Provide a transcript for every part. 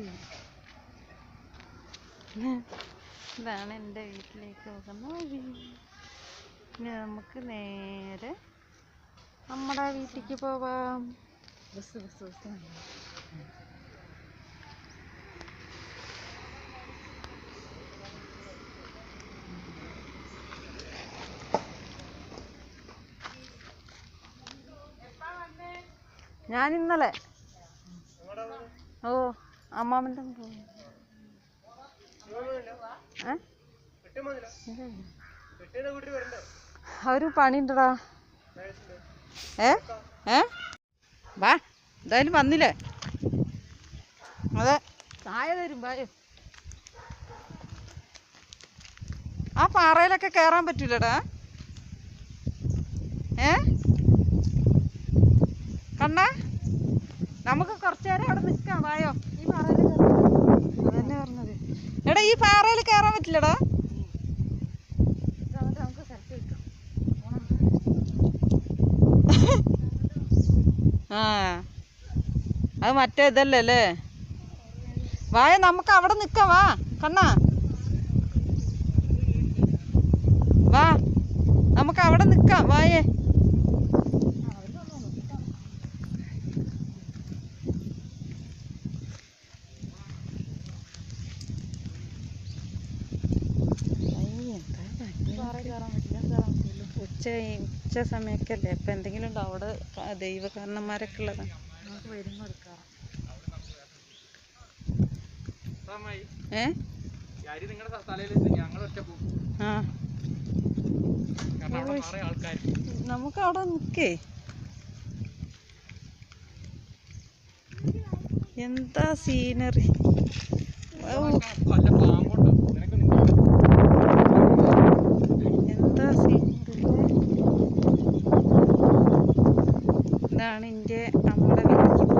ചെയ്യും ഇതാണ് എന്റെ വീട്ടിലേക്ക് പോകുന്ന വഴി. ഇനി നമുക്ക് നേരെ നമ്മുടെ വീട്ടിലേക്ക് പോവാം. Bus bus bus. ഞാൻ ഇന്നലെ ഓ. അമ്മാമന്റെ അവർ പണിയുണ്ടടാ. ഏ? ഏ? വാ എന്തായാലും വന്നില്ലേ? അതെ. ചായ തരും വായോ ആ പാറയിലൊക്കെ കയറാൻ പറ്റൂലടാ. ഏ? കണ്ണ നമുക്ക് കുറച്ചു നേരം അവിടെ നിൽക്കാം വായോ. അതന്നെ പറഞ്ഞത്. എടാ ഈ പാറയിൽ കയറാൻ പറ്റില്ലടാ. ആ അത് മറ്റേ ഇതല്ലേ അല്ലേ? വായ നമുക്ക് അവിടെ നിൽക്കാം വാ കണ്ണാ. വാ നമുക്ക് അവിടെ നിൽക്കാം വായേ പാറയിൽ കയറാൻ പറ്റില്ല കയറാൻ പറ്റില്ല ഉച്ച ഉച്ച സമയമൊക്കെയല്ലേ? അപ്പം എന്തെങ്കിലും ഉണ്ടോ അവിടെ ദൈവകാരണന്മാരൊക്കെ ഉള്ളതാണ് എടുക്കാം. ഏ? ആ. നമുക്ക് അവിടെ നിൽക്കേ. എന്താ സീനറി നല്ല പാമ്പുണ്ട് നിനക്ക് എന്താ സീനറി ഇതാണ് എന്റെ നമ്മുടെ വീട്ടിൽ പോകുന്ന രീതി ഇവിടെ സൂപ്പറാണ് സൂപ്പറാണ് അമ്മാമ്മന്റെ ബിരിയാണി നമ്മുടെ വീട്ടിൽ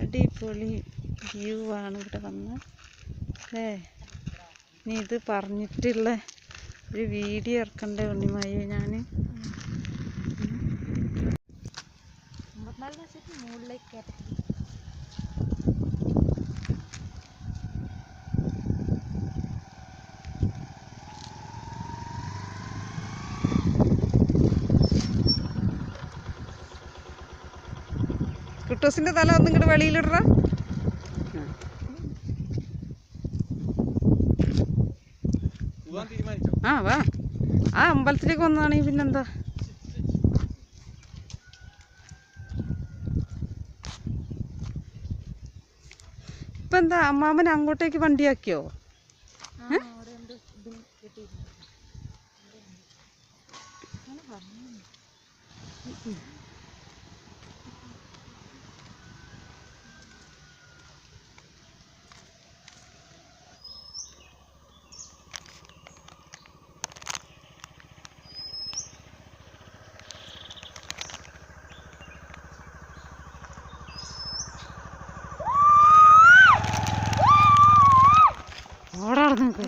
അടിപൊളി വ്യൂ ആണ് ഇവിടെ വന്ന്. അല്ലേ? ഇനി ഇത് പറഞ്ഞിട്ടുള്ള ഒരു വീഡിയോ ഇറക്കണ്ടേ ഉണ്ണിമായി ഞാൻ മുകളിലേക്ക് കയറ്റത്തിൽ തല ഒന്നും ഇങ്ങോട്ട് വെളിയിലിടറ ആ വാ. ആ അമ്പലത്തിലേക്ക് വന്നതാണെങ്കിൽ പിന്നെന്താ? ഇപ്പം എന്താ അമ്മാമൻ അങ്ങോട്ടേക്ക് വണ്ടിയാക്കിയോ? ആ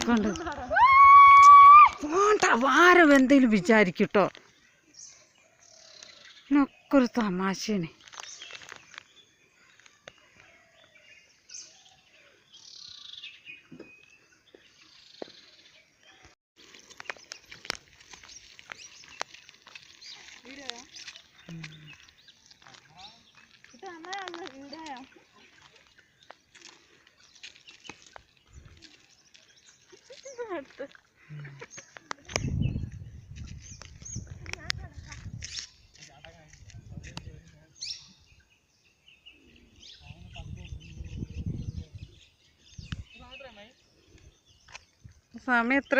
കൂക്കണ്ട് പോണ്ട വാരം എന്തെങ്കിലും വിചാരിക്കട്ടോ. ഇതിനൊക്കെ ഒരു തമാശയാണ് ഇത് സമയം എത്ര